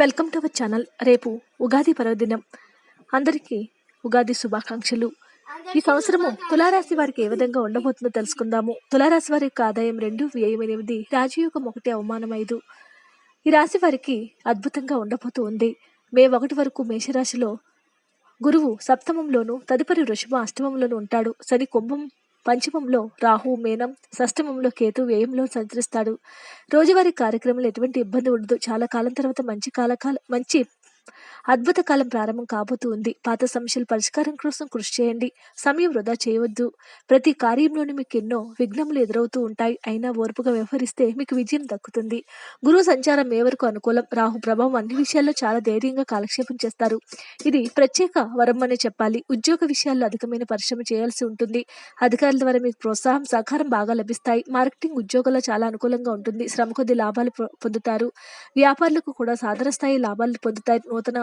Welcome to our channel. రేపు ఉగాది పర్వదినం. అందరికీ ఉగాది శుభాకాంక్షలు. ఈ సంవత్సరము తులారాశి వారికి ఏ విధంగా ఉండబోతుందో తెలుసుకుందాము. తులారాశి వారి యొక్క ఆదాయం రెండు వ్యయం ఎనిమిది రాజయోగం ఒకటి అవమానం ఐదు. ఈ రాశి వారికి అద్భుతంగా ఉండబోతూ ఉంది. మే ఒకటి వరకు మేషరాశిలో గురువు సప్తమంలోను తదుపరి వృషభ అష్టమంలోను ఉంటాడు. శని కుంభం పంచమంలో రాహు మేనం షష్టమంలో కేతు వ్యయంలో సంచరిస్తాడు. రోజువారీ కార్యక్రమంలో ఎటువంటి ఇబ్బంది ఉండదు. చాలా కాలం తర్వాత మంచి కాలకాల మంచి అద్భుత కాలం ప్రారంభం కాబోతూ ఉంది. పాత సమస్యల పరిష్కారం కోసం కృషి చేయండి. సమయం వృధా చేయవద్దు. ప్రతి కార్యంలోనూ మీకు ఎన్నో విఘ్నములు ఎదురవుతూ ఉంటాయి. అయినా ఓర్పుగా వ్యవహరిస్తే మీకు విజయం దక్కుతుంది. గురువు సంచారం ఏ వరకు అనుకూలం? రాహు ప్రభావం అన్ని విషయాల్లో చాలా ధైర్యంగా కాలక్షేపం చేస్తారు. ఇది ప్రత్యేక వరం అనే చెప్పాలి. ఉద్యోగ విషయాల్లో అధికమైన పరిశ్రమ చేయాల్సి ఉంటుంది. అధికారుల ద్వారా మీకు ప్రోత్సాహం సహకారం బాగా లభిస్తాయి. మార్కెటింగ్ ఉద్యోగాల్లో చాలా అనుకూలంగా ఉంటుంది. శ్రమ కొద్ది లాభాలు పొందుతారు. వ్యాపారులకు కూడా సాధారణ స్థాయి లాభాలు పొందుతాయి నూతన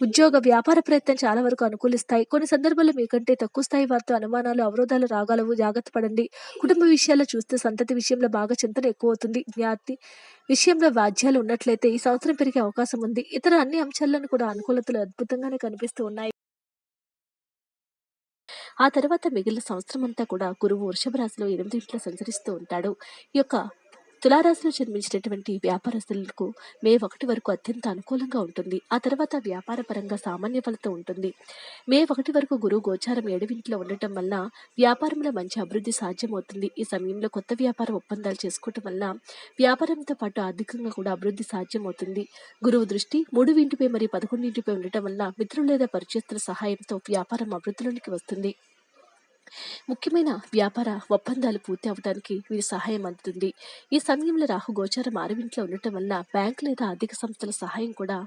ఉద్యోగ వ్యాపార ప్రయత్నం చాలా వరకు అనుకూలిస్తాయి. కొన్ని సందర్భాల్లో మీకంటే తక్కువ స్థాయి వారితో అనుమానాలు అవరోధాలు రాగలవు జాగ్రత్త పడండి. కుటుంబ విషయాల్లో చూస్తే సంతతి విషయంలో బాగా చింతన ఎక్కువ అవుతుంది జ్ఞాతి విషయంలో వాద్యాలు ఉన్నట్లయితే ఈ సంవత్సరం పెరిగే అవకాశం ఉంది. ఇతర అన్ని అంశాలను కూడా అనుకూలతలు అద్భుతంగానే కనిపిస్తూ ఉన్నాయి. ఆ తర్వాత మిగిలిన సంవత్సరం అంతా కూడా గురువు వృషభ రాశిలో ఎనిమిది ఇంట్లో సంచరిస్తూ ఉంటాడు. ఈ యొక్క తులారాశిలో జన్మించినటువంటి వ్యాపారస్తులకు మే ఒకటి వరకు అత్యంత అనుకూలంగా ఉంటుంది. ఆ తర్వాత వ్యాపార పరంగా సామాన్య ఫలితం ఉంటుంది. మే ఒకటి వరకు గురువు గోచారం ఏడవింట్లో ఉండటం వల్ల వ్యాపారంలో మంచి అభివృద్ధి సాధ్యమవుతుంది. ఈ సమయంలో కొత్త వ్యాపార ఒప్పందాలు చేసుకోవటం వల్ల వ్యాపారంతో పాటు ఆర్థికంగా కూడా అభివృద్ధి సాధ్యమవుతుంది. గురువు దృష్టి మూడు ఇంటిపై మరియు పదకొండింటిపై ఉండటం వల్ల మిత్రులు లేదా పరిచయస్తుల సహాయంతో వ్యాపారం అభివృద్ధిలోనికి వస్తుంది. ముఖ్యమైన వ్యాపార ఒప్పందాలు పూర్తి అవడానికి వీరి సహాయం అందుతుంది. ఈ సమయంలో రాహు గోచారం ఆరవింట్లో ఉండటం వల్ల బ్యాంక్ లేదా ఆర్థిక సంస్థల సహాయం కూడా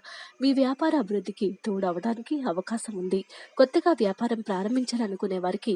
మీ వ్యాపార అభివృద్ధికి తోడవడానికి అవకాశం ఉంది. కొత్తగా వ్యాపారం ప్రారంభించాలనుకునే వారికి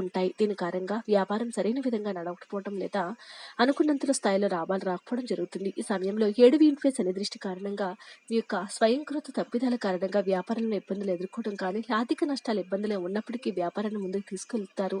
ఉంటాయి. దీని కారణంగా వ్యాపారం సరైన విధంగా నడవకపోవడం లేదా అనుకున్నంతలో స్థాయిలో లాభాలు రాకపోవడం జరుగుతుంది. ఈ సమయంలో ఏడు వీంట్పై అనే దృష్టి కారణంగా మీ యొక్క స్వయంకృత తప్పిదాల కారణంగా వ్యాపారంలో ఇబ్బందులు ఎదుర్కోవడం కానీ ఆర్థిక నష్టాలు ఇబ్బందులు ఉన్నప్పటికీ వ్యాపారాన్ని ముందుకు తీసుకెళ్తారు.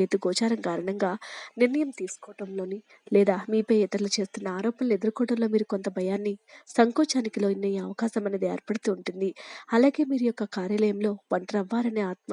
కేతు గోచారం కారణంగా నిర్ణయం తీసుకోవటంలోని లేదా మీపై ఇతరులు చేస్తున్న ఆరోపణలు ఎదుర్కోవడంలో మీరు కొంత భయాన్ని సంకోచానికి లోనయ్యే అవకాశం అనేది ఏర్పడుతూ ఉంటుంది. అలాగే మీరు యొక్క కార్యాలయంలో ఒంటరవ్వారనే ఆత్మ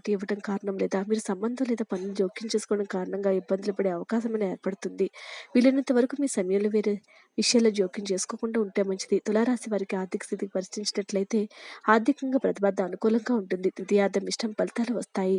మాట ఇవ్వడం కారణం లేదా మీరు సంబంధం లేదా పనులు జోక్యం చేసుకోవడం కారణంగా ఇబ్బందులు పడే అవకాశం అనేది ఏర్పడుతుంది. వీలైనంత వరకు మీ సమయంలో వేరే విషయాల్లో జోక్యం చేసుకోకుండా ఉంటే మంచిది. తులారాశి వారికి ఆర్థిక స్థితికి పరిశీలించినట్లయితే ఆర్థికంగా ప్రతిపాద అనుకూలంగా ఉంటుంది. ద్వితీయార్థం ఇష్టం ఫలితాలు వస్తాయి.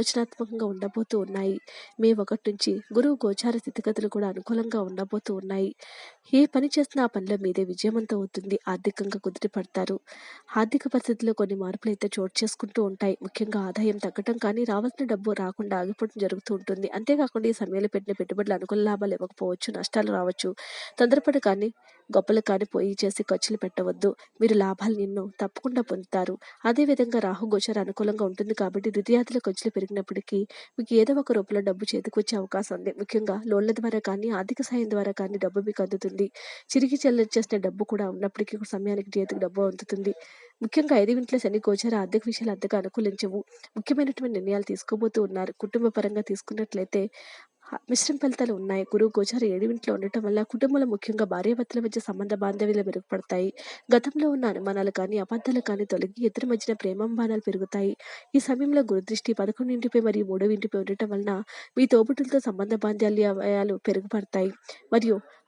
ఆలోచనాత్మకంగా ఉండబోతూ ఉన్నాయి. మే ఒకటి నుంచి గురువు గోచార స్థితిగతులు కూడా అనుకూలంగా ఉండబోతూ ఉన్నాయి. ఏ పని చేసినా ఆ పనిలో మీదే విజయవంతం అవుతుంది. ఆర్థికంగా కుదిరి పడతారు. ఆర్థిక పరిస్థితుల్లో కొన్ని మార్పులు అయితే చోటు చేసుకుంటూ ఉంటాయి. ముఖ్యంగా ఆదాయం తగ్గటం కానీ రావాల్సిన డబ్బు రాకుండా ఆగిపోవడం జరుగుతూ ఉంటుంది. అంతేకాకుండా ఈ సమయంలో పెట్టిన పెట్టుబడులు అనుకూల లాభాలు ఇవ్వకపోవచ్చు నష్టాలు రావచ్చు. తొందరపడి కానీ గొప్పలు కాని పోయి చేసి ఖర్చులు పెట్టవద్దు. మీరు లాభాలు ఎన్నో తప్పకుండా పొందుతారు. అదేవిధంగా రాహు గోచర అనుకూలంగా ఉంటుంది కాబట్టి ద్వితీయాదుల ఖర్చులు పెరిగినప్పటికీ మీకు ఏదో ఒక రూపంలో డబ్బు చేతికి వచ్చే అవకాశం ఉంది. ముఖ్యంగా లోన్ల ద్వారా కానీ ఆర్థిక సాయం ద్వారా కానీ డబ్బు మీకు అందుతుంది. చిరిగి చెల్లించేసిన డబ్బు కూడా ఉన్నప్పటికీ సమయానికి చేతికి డబ్బు అందుతుంది. ముఖ్యంగా ఐదు ఇంట్లో శని గోచర ఆర్థిక విషయాలు అంతగా అనుకూలించవు. ముఖ్యమైనటువంటి నిర్ణయాలు తీసుకోబోతూ ఉన్నారు. కుటుంబ పరంగా తీసుకున్నట్లయితే మిశ్రమ ఫలితాలు ఉన్నాయి. గురువు గోచార ఏడింట్లో ఉండటం వల్ల కుటుంబంలో ముఖ్యంగా భార్యాభర్తల మధ్య సంబంధ బాంధవ్యాలు మెరుగుపడతాయి. గతంలో ఉన్న అనుమానాలు కానీ అబద్ధాలు కానీ తొలగి ఇద్దరి మధ్యన ప్రేమాభిమానాలు పెరుగుతాయి. ఈ సమయంలో గురుదృష్టి పదకొండింటిపై మరియు మూడవ ఇంటిపై ఉండటం వలన మీ తోబుట్టులతో సంబంధ బాంధవ్యాలు పెరుగుపడతాయి. మరియు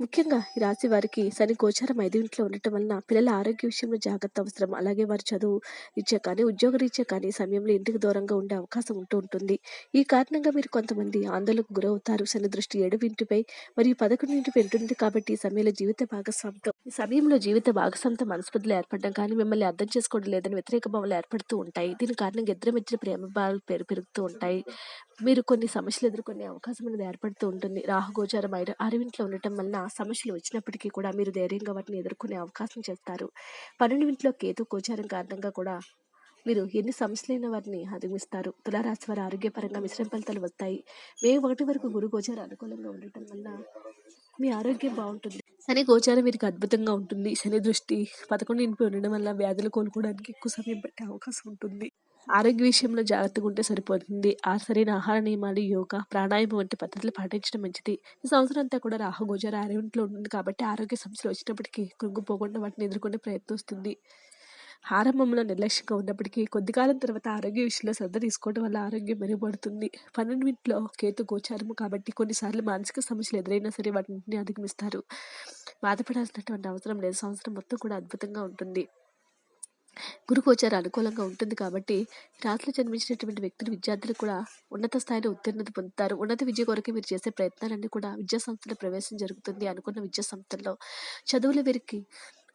ముఖ్యంగా ఈ రాశి వారికి శని గోచారం ఐదు ఇంట్లో ఉండటం వలన పిల్లల ఆరోగ్య విషయంలో జాగ్రత్త అవసరం. అలాగే వారి చదువు ఇచ్చే కానీ ఉద్యోగ రీత్యా కానీ సమయంలో ఇంటికి దూరంగా ఉండే అవకాశం ఉంటూ ఉంటుంది. ఈ కారణంగా మీరు కొంతమంది ఆందోళనకు గురవుతారు. శని దృష్టి ఏడు ఇంటిపై మరియు పదకొండు ఇంటిపై ఉంటుంది కాబట్టి ఈ సమయంలో జీవిత భాగస్వామితో ఈ సమయంలో జీవిత భాగస్వామితో మనస్పర్ధలు ఏర్పడడం కానీ మిమ్మల్ని అర్థం చేసుకోవడం లేదని వ్యతిరేక భావాలు ఏర్పడుతూ ఉంటాయి. దీని కారణంగా ఇద్దరి మధ్య ప్రేమ భావాలు పెరు పెరుగుతూ ఉంటాయి. మీరు కొన్ని సమస్యలు ఎదుర్కొనే అవకాశం అనేది ఏర్పడుతూ ఉంటుంది. రాహుగోచారం ఐదు ఆరువింట్లో ఉండటం వలన సమస్యలు వచ్చినప్పటికీ కూడా మీరు ధైర్యంగా వాటిని ఎదుర్కొనే అవకాశం చేస్తారు. పన్నెండు కేతు గోచారం కారణంగా కూడా మీరు ఎన్ని సమస్యలైన వాటిని అధిగమిస్తారు. తులారాశి వారి ఆరోగ్యపరంగా మిశ్రమ ఫలితాలు వస్తాయి. మే ఒకటి వరకు గురు గోచారం అనుకూలంగా ఉండటం వల్ల మీ ఆరోగ్యం బాగుంటుంది. శని గోచారం వీరికి అద్భుతంగా ఉంటుంది. శని దృష్టి పదకొండు ఇంటిపై ఉండడం వల్ల వ్యాధులు కోలుకోవడానికి ఎక్కువ సమయం పట్టే అవకాశం ఉంటుంది. ఆరోగ్య విషయంలో జాగ్రత్తగా ఉంటే సరిపోతుంది. ఆ సరైన ఆహార నియమాలు యోగా ప్రాణాయామం వంటి పద్ధతులు పాటించడం మంచిది. ఈ సంవత్సరం అంతా కూడా రాహు గోచార ఆరోగ్యంలో ఉంటుంది కాబట్టి ఆరోగ్య సమస్యలు వచ్చినప్పటికీ కృంగిపోకుండా వాటిని ఎదుర్కొనే ప్రయత్నిస్తుంది ఆరంభంలో నిర్లక్ష్యంగా ఉన్నప్పటికీ కొద్ది కాలం తర్వాత ఆరోగ్య విషయంలో శ్రద్ధ తీసుకోవడం వల్ల ఆరోగ్యం మెరుగుపడుతుంది. పన్నెండింటిలో కేతు గోచారము కాబట్టి కొన్నిసార్లు మానసిక సమస్యలు ఎదురైనా సరే వాటిని అధిగమిస్తారు. బాధపడాల్సినటువంటి అవసరం లేదు. సంవత్సరం మొత్తం కూడా అద్భుతంగా ఉంటుంది. గురు అనుకూలంగా ఉంటుంది కాబట్టి రాత్రిలో జన్మించినటువంటి వ్యక్తులు విద్యార్థులు కూడా ఉన్నత స్థాయిలో ఉత్తీర్ణత పొందుతారు. ఉన్నత విద్య కొరకు మీరు చేసే ప్రయత్నాలన్నీ కూడా విద్యా సంస్థలో ప్రవేశం జరుగుతుంది అనుకున్న విద్యా సంస్థల్లో. చదువుల వీరికి